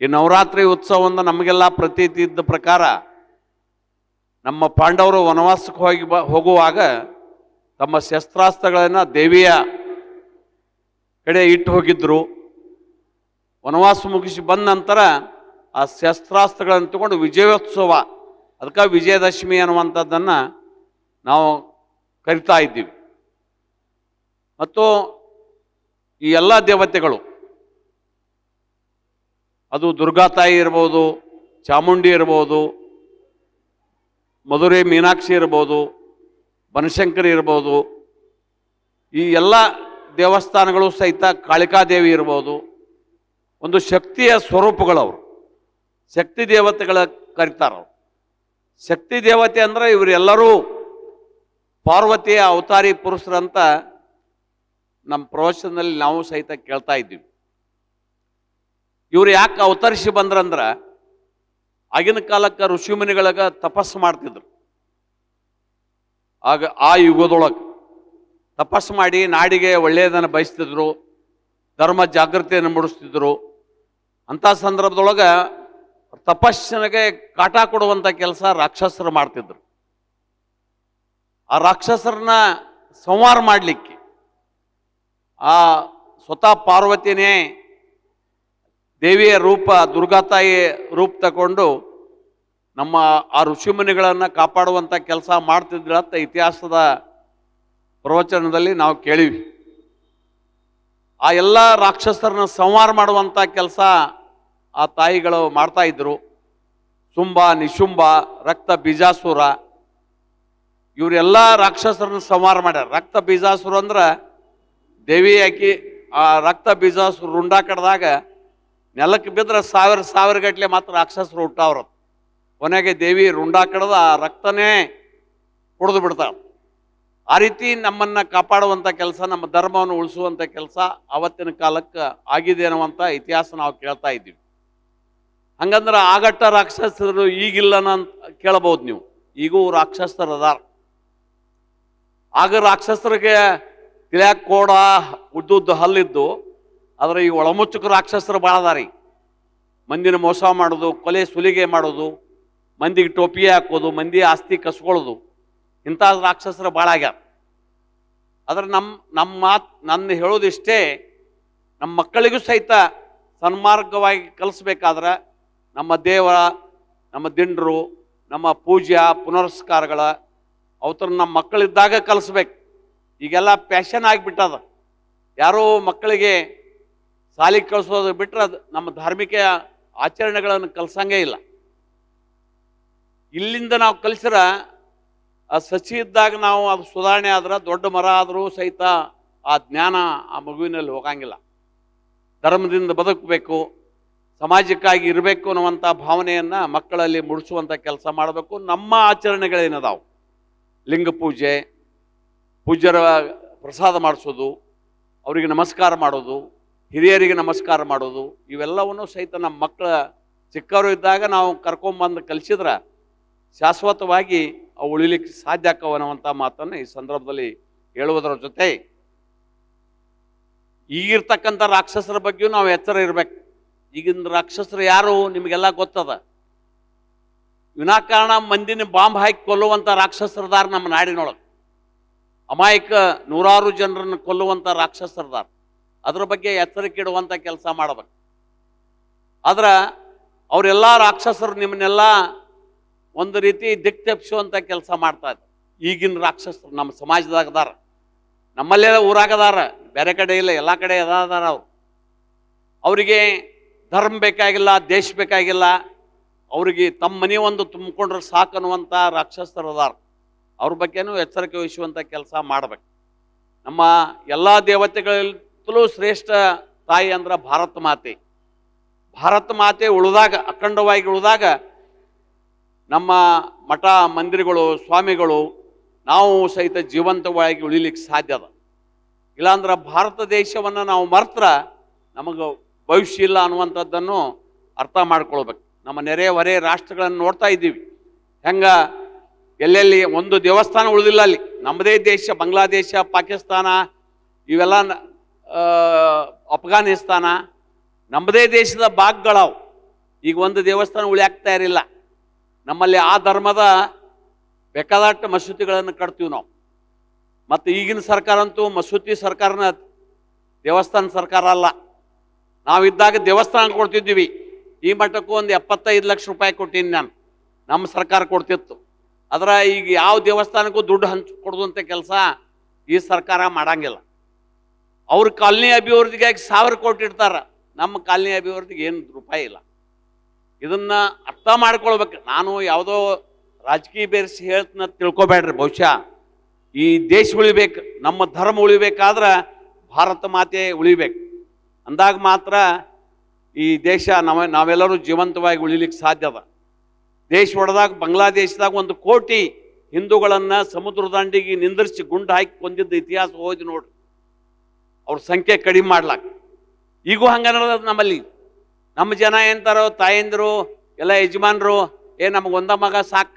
ಈ ನವರಾತ್ರಿ ಉತ್ಸವದಿಂದ ನಮಗೆಲ್ಲ ಪ್ರತೀತಿ ಇದ್ದ ಪ್ರಕಾರ ನಮ್ಮ ಪಾಂಡವರು ವನವಾಸಕ್ಕೆ ಹೋಗಿ ಬ, ಹೋಗುವಾಗ ತಮ್ಮ ಶಸ್ತ್ರಾಸ್ತ್ರಗಳನ್ನು ದೇವಿಯ ಕಡೆ ಇಟ್ಟು ಹೋಗಿದ್ದರು ವನವಾಸ ಮುಗಿಸಿ ಬಂದ ನಂತರ ಆ ಶಸ್ತ್ರಾಸ್ತ್ರಗಳನ್ನು ತಗೊಂಡು ವಿಜಯೋತ್ಸವ, ಅದಕ್ಕೆ ವಿಜಯದಶಮಿ ಅನ್ನುವಂಥದ್ದನ್ನು ನಾವು ಕರಿತಾ ಇದ್ದೀವಿ. ಮತ್ತು ಈ ಎಲ್ಲ ದೇವತೆಗಳು ಅದು ದುರ್ಗಾ ತಾಯಿ ಇರ್ಬೋದು, ಚಾಮುಂಡಿ ಇರ್ಬೋದು, ಮಧುರೆ ಮೀನಾಕ್ಷಿ ಇರ್ಬೋದು, ಬನಶಂಕರಿ ಇರ್ಬೋದು, ಈ ಎಲ್ಲ ದೇವಸ್ಥಾನಗಳು ಸಹಿತ ಕಾಳಿಕಾದೇವಿ ಇರ್ಬೋದು. ಒಂದು ಶಕ್ತಿಯ ಸ್ವರೂಪಗಳವರು. ಶಕ್ತಿ ದೇವತೆಗಳ ಕರಿತಾರವ್ರು. ಶಕ್ತಿ ದೇವತೆ ಅಂದ್ರೆ ಇವರೆಲ್ಲರೂ ಪಾರ್ವತಿಯ ಅವತಾರಿ ಪುರುಷರಂತ ನಮ್ಮ ಪ್ರವಚನದಲ್ಲಿ ನಾವು ಸಹಿತ ಕೇಳ್ತಾ ಇದ್ದೀವಿ. ಇವ್ರು ಯಾಕೆ ಅವತರಿಸಿ ಬಂದ್ರಂದ್ರ ಆಗಿನ ಕಾಲಕ್ಕೆ ಋಷಿಮುನಿಗಳಾಗ ತಪಸ್ಸು ಮಾಡ್ತಿದ್ರು. ಆಗ ಆ ಯುಗದೊಳಗೆ ತಪಸ್ಸು ಮಾಡಿ ನಾಡಿಗೆ ಒಳ್ಳೆಯದನ್ನು ಬಯಸ್ತಿದ್ರು, ಧರ್ಮ ಜಾಗೃತಿಯನ್ನು ಮೂಡಿಸ್ತಿದ್ರು. ಅಂಥ ಸಂದರ್ಭದೊಳಗೆ ತಪಸ್ಸಿನಗೆ ಕಾಟ ಕೊಡುವಂಥ ಕೆಲಸ ರಾಕ್ಷಸರು ಮಾಡ್ತಿದ್ರು. ಆ ರಾಕ್ಷಸರನ್ನ ಸಂಹಾರ ಮಾಡಲಿಕ್ಕೆ ಆ ಸ್ವತಃ ಪಾರ್ವತಿನೇ ದೇವಿಯ ರೂಪ, ದುರ್ಗಾ ತಾಯಿ ರೂಪ ತಗೊಂಡು ನಮ್ಮ ಆ ಋಷಿಮುನಿಗಳನ್ನು ಕಾಪಾಡುವಂಥ ಕೆಲಸ ಮಾಡ್ತಿದ್ರು ಅಂತ ಇತಿಹಾಸದ ಪ್ರವಚನದಲ್ಲಿ ನಾವು ಕೇಳಿವಿ. ಆ ಎಲ್ಲ ರಾಕ್ಷಸರನ್ನ ಸಂಹಾರ ಮಾಡುವಂಥ ಕೆಲಸ ಆ ತಾಯಿಗಳು ಮಾಡ್ತಾ ಇದ್ರು. ಶುಂಭ ನಿಶುಂಭ ರಕ್ತ ಬೀಜಾಸುರ, ಇವರೆಲ್ಲ ರಾಕ್ಷಸರನ್ನ ಸಂಹಾರ ಮಾಡ್ಯಾರ. ರಕ್ತ ಬೀಜಾಸುರ ಅಂದ್ರೆ ದೇವಿ ಆಕಿ ಆ ರಕ್ತ ಬೀಜಾಸುರ ರುಂಡಾ ಕಡ್ದಾಗ ನೆಲಕ್ಕೆ ಬಿದ್ದರೆ ಸಾವಿರ ಸಾವಿರ ಗಟ್ಟಲೆ ಮಾತ್ರ ರಾಕ್ಷಸರು ಹುಟ್ಟಾವ್ರ. ಕೊನೆಗೆ ದೇವಿ ರುಂಡ ಕಡದ ರಕ್ತನೇ ಕುಡಿದು ಬಿಡ್ತಾವ ಆ ರೀತಿ ನಮ್ಮನ್ನು ಕಾಪಾಡುವಂಥ ಕೆಲಸ, ನಮ್ಮ ಧರ್ಮವನ್ನು ಉಳಿಸುವಂಥ ಕೆಲಸ ಆವತ್ತಿನ ಕಾಲಕ್ಕೆ ಆಗಿದೆ ಅನ್ನುವಂಥ ಇತಿಹಾಸ ನಾವು ಕೇಳ್ತಾ ಇದ್ದೀವಿ. ಹಂಗಂದ್ರೆ ಆಗಟ್ಟ ರಾಕ್ಷಸರು ಅಂತ ಕೇಳಬಹುದು ನೀವು. ಈಗೂ ರಾಕ್ಷಸರು ಅದಾರ ಆಗ ರಾಕ್ಷಸರಿಗೆ ತಿಳಿಯಾಕ ಕೋಡ, ಉದ್ದುದ್ದು ಹಲ್ಲಿದ್ದು, ಆದರೆ ಈ ಒಳಮುಚ್ಚುಕ ರಾಕ್ಷಸರು ಭಾಳ ಅದಾರಿ ಮಂದಿನ ಮೋಸ ಮಾಡೋದು, ಕೊಲೆ ಸುಲಿಗೆ ಮಾಡೋದು, ಮಂದಿಗೆ ಟೋಪಿ ಹಾಕೋದು, ಮಂದಿ ಆಸ್ತಿ ಕಸ್ಕೊಳ್ಳೋದು ಇಂಥ ರಾಕ್ಷಸರು ಭಾಳ ಆಗ್ಯಾರ. ಆದ್ರೆ ನಮ್ಮ ನಮ್ಮ ಮಾತು, ನನ್ನ ಹೇಳೋದಿಷ್ಟೇ ನಮ್ಮ ಮಕ್ಕಳಿಗೂ ಸಹಿತ ಸನ್ಮಾರ್ಗವಾಗಿ ಕಲಿಸ್ಬೇಕಾದ್ರೆ ನಮ್ಮ ದೇವರ ನಮ್ಮ ದಿಂಡರು, ನಮ್ಮ ಪೂಜಾ ಪುನರ್ಸ್ಕಾರಗಳ ಅವತ್ತರ ನಮ್ಮ ಮಕ್ಕಳಿದ್ದಾಗ ಕಲಿಸ್ಬೇಕು. ಈಗೆಲ್ಲ ಪ್ಯಾಷನ್ ಆಗಿಬಿಟ್ಟದ. ಯಾರೋ ಮಕ್ಕಳಿಗೆ ಸಾಲಿಗೆ ಕಳಿಸೋದು ಬಿಟ್ಟರೆ ಅದು ನಮ್ಮ ಧಾರ್ಮಿಕ ಆಚರಣೆಗಳನ್ನು ಕಲಿಸಂಗೇ ಇಲ್ಲ. ಇಲ್ಲಿಂದ ನಾವು ಕಲಿಸ್ರ, ಆ ಸಸಿ ಇದ್ದಾಗ ನಾವು ಅದು ಸುಧಾರಣೆ ಆದ್ರೆ, ದೊಡ್ಡ ಮರ ಆದರೂ ಸಹಿತ ಆ ಜ್ಞಾನ ಆ ಮಗುವಿನಲ್ಲಿ ಹೋಗಂಗಿಲ್ಲ. ಧರ್ಮದಿಂದ ಬದುಕಬೇಕು, ಸಮಾಜಕ್ಕಾಗಿ ಇರಬೇಕು ಅನ್ನುವಂಥ ಭಾವನೆಯನ್ನು ಮಕ್ಕಳಲ್ಲಿ ಮೂಡಿಸುವಂಥ ಕೆಲಸ ಮಾಡಬೇಕು. ನಮ್ಮ ಆಚರಣೆಗಳೇನದಾವು? ಲಿಂಗ ಪೂಜೆ, ಪೂಜ್ಯರ ಪ್ರಸಾದ ಮಾಡಿಸೋದು, ಅವರಿಗೆ ನಮಸ್ಕಾರ ಮಾಡೋದು ಹಿರಿಯರಿಗೆ ನಮಸ್ಕಾರ ಮಾಡೋದು, ಇವೆಲ್ಲವನ್ನು ಸಹಿತ ನಮ್ಮ ಮಕ್ಕಳ ಚಿಕ್ಕವರು ಇದ್ದಾಗ ನಾವು ಕರ್ಕೊಂಬಂದು ಕಲಿಸಿದ್ರೆ ಶಾಶ್ವತವಾಗಿ ಅವು ಉಳಿಲಿಕ್ಕೆ ಸಾಧ್ಯ ಅನ್ನುವಂಥ ಮಾತನ್ನು ಈ ಸಂದರ್ಭದಲ್ಲಿ ಹೇಳುವುದರ ಜೊತೆ ಈಗಿರ್ತಕ್ಕಂಥ ರಾಕ್ಷಸರ ಬಗ್ಗೆಯೂ ನಾವು ಎಚ್ಚರ ಇರಬೇಕು. ಈಗಿನ ರಾಕ್ಷಸರು ಯಾರು ನಿಮಗೆಲ್ಲ ಗೊತ್ತದ? ವಿನಾಕಾರಣ ಮಂದಿನ ಬಾಂಬ್ ಹಾಕಿ ಕೊಲ್ಲುವಂಥ ರಾಕ್ಷಸರದಾರ ನಮ್ಮ ನಾಡಿನೊಳಗೆ. ಅಮಾಯಕ ನೂರಾರು ಜನರನ್ನು ಕೊಲ್ಲುವಂಥ ರಾಕ್ಷಸರದಾರ. ಅದ್ರ ಬಗ್ಗೆ ಎಚ್ಚರಿಕೆ ಇಡುವಂಥ ಕೆಲಸ ಮಾಡಬೇಕು. ಆದ್ರೆ ಅವರೆಲ್ಲ ರಾಕ್ಷಸರು ನಿಮ್ಮನ್ನೆಲ್ಲ ಒಂದು ರೀತಿ ದಿಕ್ ತಪ್ಪಿಸುವಂಥ ಕೆಲಸ ಮಾಡ್ತಾ ಇದ್ದಾರೆ. ಈಗಿನ ರಾಕ್ಷಸರು ನಮ್ಮ ಸಮಾಜದಾಗ ಅದಾರ. ನಮ್ಮಲ್ಲೇ ಊರಾಗದಾರ ಬೇರೆ ಕಡೆ ಇಲ್ಲ, ಎಲ್ಲ ಕಡೆ ಅದಾರ ಅವ್ರು. ಅವರಿಗೆ ಧರ್ಮ ಬೇಕಾಗಿಲ್ಲ, ದೇಶ ಬೇಕಾಗಿಲ್ಲ. ಅವರಿಗೆ ತಮ್ಮ ಮನೆ ಒಂದು ತುಂಬಿಕೊಂಡ್ರೆ ಸಾಕು ಅನ್ನುವಂಥ ರಾಕ್ಷಸರು ಅದಾರ. ಅವ್ರ ಬಗ್ಗೆನೂ ಎಚ್ಚರಿಕೆ ವಹಿಸುವಂಥ ಕೆಲಸ ಮಾಡ್ಬೇಕು. ನಮ್ಮ ಎಲ್ಲ ದೇವತೆಗಳಲ್ಲೂ ಶ್ರೇಷ್ಠ ತಾಯಿ ಅಂದ್ರೆ ಭಾರತ ಮಾತೆ. ಭಾರತ ಮಾತೆ ಉಳಿದಾಗ, ಅಖಂಡವಾಗಿ ಉಳಿದಾಗ ನಮ್ಮ ಮಠ ಮಂದಿರಗಳು, ಸ್ವಾಮಿಗಳು ನಾವು ಸಹಿತ ಜೀವಂತವಾಗಿ ಉಳಿಲಿಕ್ಕೆ ಸಾಧ್ಯ ಅದ. ಇಲ್ಲಾಂದ್ರೆ ಭಾರತ ದೇಶವನ್ನು ನಾವು ಮರ್ತ್ರ ನಮಗೆ ಭವಿಷ್ಯ ಇಲ್ಲ ಅನ್ನುವಂಥದ್ದನ್ನು ಅರ್ಥ ಮಾಡ್ಕೊಳ್ಬೇಕು. ನಮ್ಮ ನೆರೆ ಹೊರೆ ರಾಷ್ಟ್ರಗಳನ್ನು ನೋಡ್ತಾ ಇದ್ದೀವಿ. ಹೆಂಗ ಎಲ್ಲೆಲ್ಲಿ ಒಂದು ದೇವಸ್ಥಾನ ಉಳಿದಿಲ್ಲ ಅಲ್ಲಿ. ನಮ್ಮದೇ ದೇಶ, ಬಾಂಗ್ಲಾದೇಶ, ಪಾಕಿಸ್ತಾನ, ಇವೆಲ್ಲ ಅಫ್ಘಾನಿಸ್ತಾನ ನಮ್ಮದೇ ದೇಶದ ಭಾಗಗಳವು. ಈಗ ಒಂದು ದೇವಸ್ಥಾನ ಉಳಿಯಾಗ್ತಾ ಇರಲಿಲ್ಲ. ನಮ್ಮಲ್ಲಿ ಆ ಧರ್ಮದ ಬೇಕಾದಷ್ಟು ಮಸೂತಿಗಳನ್ನು ಕಟ್ತೀವಿ ನಾವು. ಮತ್ತು ಈಗಿನ ಸರ್ಕಾರ ಅಂತೂ ಮಸೂತಿ ಸರ್ಕಾರನ ದೇವಸ್ಥಾನ ಸರ್ಕಾರ ಅಲ್ಲ. ನಾವಿದ್ದಾಗ ದೇವಸ್ಥಾನ ಕೊಡ್ತಿದ್ದೀವಿ. ಈ ಮಟ್ಟಕ್ಕೂ ಒಂದು ಎಪ್ಪತ್ತೈದು ಲಕ್ಷ ರೂಪಾಯಿ ಕೊಟ್ಟೀನಿ ನಾನು. ನಮ್ಮ ಸರ್ಕಾರ ಕೊಡ್ತಿತ್ತು. ಅದರ ಈಗ ಯಾವ ದೇವಸ್ಥಾನಕ್ಕೂ ದುಡ್ಡು ಹಂಚಿ ಕೊಡುವಂಥ ಕೆಲಸ ಈ ಸರ್ಕಾರ ಮಾಡಂಗಿಲ್ಲ. ಅವ್ರ ಕಾಲನಿ ಅಭಿವೃದ್ಧಿಗಾಗಿ ಸಾವಿರ ಕೋಟಿ ಇಡ್ತಾರ. ನಮ್ಮ ಕಾಲನಿ ಅಭಿವೃದ್ಧಿಗೆ ಏನು ರೂಪಾಯಿ ಇಲ್ಲ. ಇದನ್ನ ಅರ್ಥ ಮಾಡ್ಕೊಳ್ಬೇಕು. ನಾನು ಯಾವುದೋ ರಾಜಕೀಯ ಬೇರಿಸಿ ಹೇಳ್ತನ ತಿಳ್ಕೊಬೇಡ್ರಿ. ಬಹುಶಃ ಈ ದೇಶ ಉಳಿಬೇಕು, ನಮ್ಮ ಧರ್ಮ ಉಳಿಬೇಕಾದ್ರೆ ಭಾರತ ಮಾತೆ ಉಳಿಬೇಕು. ಅಂದಾಗ ಮಾತ್ರ ಈ ದೇಶ ನಾವ, ನಾವೆಲ್ಲರೂ ಜೀವಂತವಾಗಿ ಉಳಿಲಿಕ್ಕೆ ಸಾಧ್ಯ ಅದ. ದೇಶ ಹೊಡೆದಾಗ ಬಾಂಗ್ಲಾದೇಶದಾಗ ಒಂದು ಕೋಟಿ ಹಿಂದೂಗಳನ್ನು ಸಮುದ್ರ ದಂಡಿಗೆ ನಿಂದಿರಿಸಿ ಗುಂಡು ಹಾಕಿ ಕೊಂದಿದ್ದ ಇತಿಹಾಸ ಓದಿ ನೋಡ್ರಿ. ಅವ್ರ ಸಂಖ್ಯೆ ಕಡಿಮೆ ಮಾಡ್ಲಾಕ. ಈಗೂ ಹಂಗ ನಮ್ಮಲ್ಲಿ. ನಮ್ಮ ಜನ ಎಂತಾರೋ ತಾಯಂದಿರು, ಎಲ್ಲ ಯಜಮಾನರು, ಏ ನಮಗೆ ಒಂದ ಮಗ ಸಾಕು.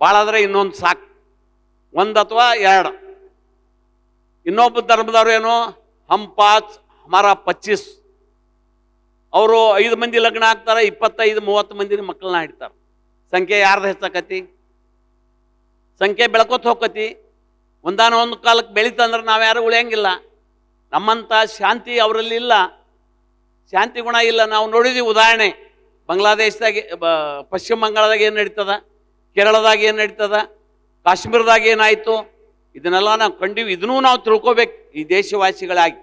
ಭಾಳ ಆದ್ರೆ ಇನ್ನೊಂದು ಸಾಕು. ಒಂದು ಅಥವಾ ಎರಡು. ಇನ್ನೊಬ್ಬ ಧರ್ಮದವ್ರು ಏನು? ಹಮ್ ಪಾಚ್ ಹಮಾರ ಪಚ್ಚೀಸ್. ಅವರು ಐದು ಮಂದಿ ಲಗ್ನ ಆಗ್ತಾರೆ, ಇಪ್ಪತ್ತೈದು, ಮೂವತ್ತು ಮಂದಿ ಮಕ್ಕಳನ್ನ ಹಿಡ್ತಾರೆ. ಸಂಖ್ಯೆ ಯಾರ್ದು ಹೆಚ್ಚಾಕತಿ? ಸಂಖ್ಯೆ ಬೆಳ್ಕೋತ ಹೋಗತಿ ಒಂದಾನ ಒಂದು ಕಾಲಕ್ಕೆ ಬೆಳೀತಂದ್ರೆ ನಾವು ಯಾರು ಉಳಿಯಂಗಿಲ್ಲ. ನಮ್ಮಂಥ ಶಾಂತಿ ಅವರಲ್ಲಿ ಇಲ್ಲ. ಶಾಂತಿ ಗುಣ ಇಲ್ಲ. ನಾವು ನೋಡಿದ್ವಿ ಉದಾಹರಣೆ. ಬಾಂಗ್ಲಾದೇಶದಾಗ ಪಶ್ಚಿಮ ಬಂಗಾಳದಾಗ ಏನು ನಡೀತದ? ಕೇರಳದಾಗ ಏನು ನಡೀತದ? ಕಾಶ್ಮೀರದಾಗ ಏನಾಯಿತು? ಇದನ್ನೆಲ್ಲ ನಾವು ಕಂಡೀವಿ. ಇದನ್ನೂ ನಾವು ತಿಳ್ಕೊಬೇಕು. ಈ ದೇಶವಾಸಿಗಳಾಗಿ.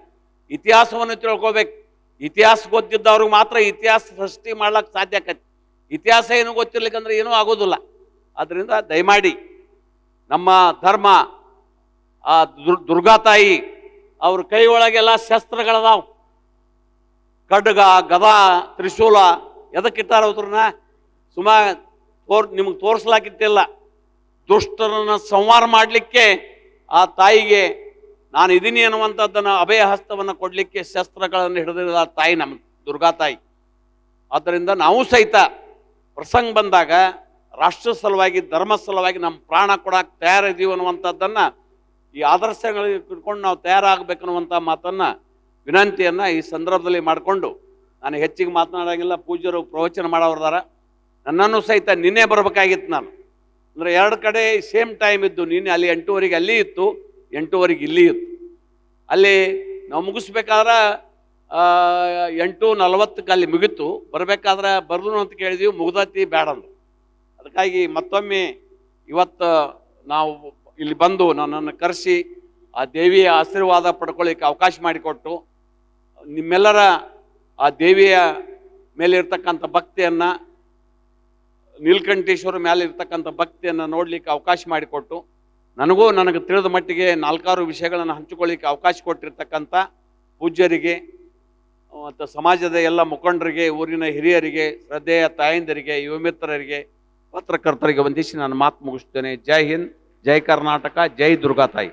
ಇತಿಹಾಸವನ್ನು ತಿಳ್ಕೊಬೇಕು. ಇತಿಹಾಸ ಗೊತ್ತಿದ್ದವ್ರಿಗೆ ಮಾತ್ರ ಇತಿಹಾಸ ಸೃಷ್ಟಿ ಮಾಡ್ಲಿಕ್ಕೆ ಸಾಧ್ಯ ಆಕತಿ. ಇತಿಹಾಸ ಏನು ಗೊತ್ತಿರ್ಲಿಕ್ಕಂದ್ರೆ ಏನೂ ಆಗೋದಿಲ್ಲ. ಆದ್ದರಿಂದ ದಯಮಾಡಿ ನಮ್ಮ ಧರ್ಮ, ಆ ದುರ್ಗಾ ದುರ್ಗಾತಾಯಿ ಅವ್ರ ಕೈ ಒಳಗೆಲ್ಲ ಶಸ್ತ್ರಗಳದಾವ್. ಖಡ್ಗ ಗದಾ, ತ್ರಿಶೂಲ ಎದಕ್ಕಿಟ್ಟಾರ ಅವ್ರನ್ನ ಸುಮಾ ತೋರ್, ನಿಮಗೆ ತೋರಿಸ್ಲಾಕಿತ್ತಿಲ್ಲ ದುಷ್ಟರನ್ನ ಸಂವಾರ ಮಾಡಲಿಕ್ಕೆ ಆ ತಾಯಿಗೆ ನಾನು ಇದೀನಿ ಅನ್ನುವಂಥದ್ದನ್ನು ಅಭಯ ಹಸ್ತವನ್ನು ಕೊಡಲಿಕ್ಕೆ ಶಸ್ತ್ರಗಳನ್ನು ಹಿಡಿದಿರೋ ಆ ತಾಯಿ ನಮ್ಮ ದುರ್ಗಾ ತಾಯಿ. ಆದ್ದರಿಂದ ನಾವು ಸಹಿತ ಪ್ರಸಂಗ ಬಂದಾಗ ರಾಷ್ಟ್ರ ಸಲುವಾಗಿ, ಧರ್ಮ ಸಲುವಾಗಿ ನಮ್ಮ ಪ್ರಾಣ ಕೊಡಕ್ಕೆ ತಯಾರಿದ್ದೀವಿ ಅನ್ನುವಂಥದ್ದನ್ನು ಈ ಆದರ್ಶಗಳಿಗೆ ಇಟ್ಕೊಂಡು ನಾವು ತಯಾರಾಗಬೇಕನ್ನುವಂಥ ಮಾತನ್ನು, ವಿನಂತಿಯನ್ನು ಈ ಸಂದರ್ಭದಲ್ಲಿ ಮಾಡಿಕೊಂಡು ನಾನು ಹೆಚ್ಚಿಗೆ ಮಾತನಾಡೋಂಗಿಲ್ಲ, ಪೂಜ್ಯರು ಪ್ರವಚನ ಮಾಡೋರ್ದಾರ. ನನ್ನನ್ನು ಸಹಿತ ನಿನ್ನೆ ಬರಬೇಕಾಗಿತ್ತು ನಾನು. ಅಂದರೆ ಎರಡು ಕಡೆ ಸೇಮ್ ಟೈಮ್ ಇದ್ದು, ನಿನ್ನೆ ಅಲ್ಲಿ ಎಂಟೂವರೆಗೆ ಅಲ್ಲಿ ಇತ್ತು, ಎಂಟೂವರೆಗೆ ಇಲ್ಲಿ ಇತ್ತು. ಅಲ್ಲಿ ನಾವು ಮುಗಿಸ್ಬೇಕಾದ್ರೆ ಎಂಟು ನಲವತ್ತಕ್ಕೆ ಅಲ್ಲಿ ಮುಗೀತು. ಬರಬೇಕಾದ್ರೆ ಬರ್ದು ಅಂತ ಕೇಳಿದೀವಿ, ಮುಗ್ದತಿ ಬೇಡ ಅದಕ್ಕಾಗಿ ಮತ್ತೊಮ್ಮೆ ಇವತ್ತು ನಾವು ಇಲ್ಲಿ ಬಂದು ನನ್ನನ್ನು ಕರೆಸಿ ಆ ದೇವಿಯ ಆಶೀರ್ವಾದ ಪಡ್ಕೊಳ್ಳಿಕ್ಕೆ ಅವಕಾಶ ಮಾಡಿಕೊಟ್ಟು ನಿಮ್ಮೆಲ್ಲರ ಆ ದೇವಿಯ ಮೇಲೆ ಇರ್ತಕ್ಕಂಥ ಭಕ್ತಿಯನ್ನು, ನೀಲಕಂಠೇಶ್ವರ ಮೇಲೆ ಇರ್ತಕ್ಕಂಥ ಭಕ್ತಿಯನ್ನು ನೋಡಲಿಕ್ಕೆ ಅವಕಾಶ ಮಾಡಿಕೊಟ್ಟು, ನನಗೂ ನನಗೆ ತಿಳಿದ ಮಟ್ಟಿಗೆ ನಾಲ್ಕಾರು ವಿಷಯಗಳನ್ನು ಹಂಚಿಕೊಳ್ಳಿಕ್ಕೆ ಅವಕಾಶ ಕೊಟ್ಟಿರ್ತಕ್ಕಂಥ ಪೂಜ್ಯರಿಗೆ, ಮತ್ತು ಸಮಾಜದ ಎಲ್ಲ ಮುಖಂಡರಿಗೆ, ಊರಿನ ಹಿರಿಯರಿಗೆ, ಶ್ರದ್ಧೆಯ ತಾಯಂದಿರಿಗೆ ಯುವ ಮಿತ್ರರಿಗೆ ಪತ್ರಕರ್ತರಿಗೆ ವಂದಿಸಿ ನಾನು ಮಾತು ಮುಗಿಸ್ತೇನೆ. ಜೈ ಹಿಂದ್. ಜೈ ಕರ್ನಾಟಕ ಜೈ ದುರ್ಗಾ ತಾಯಿ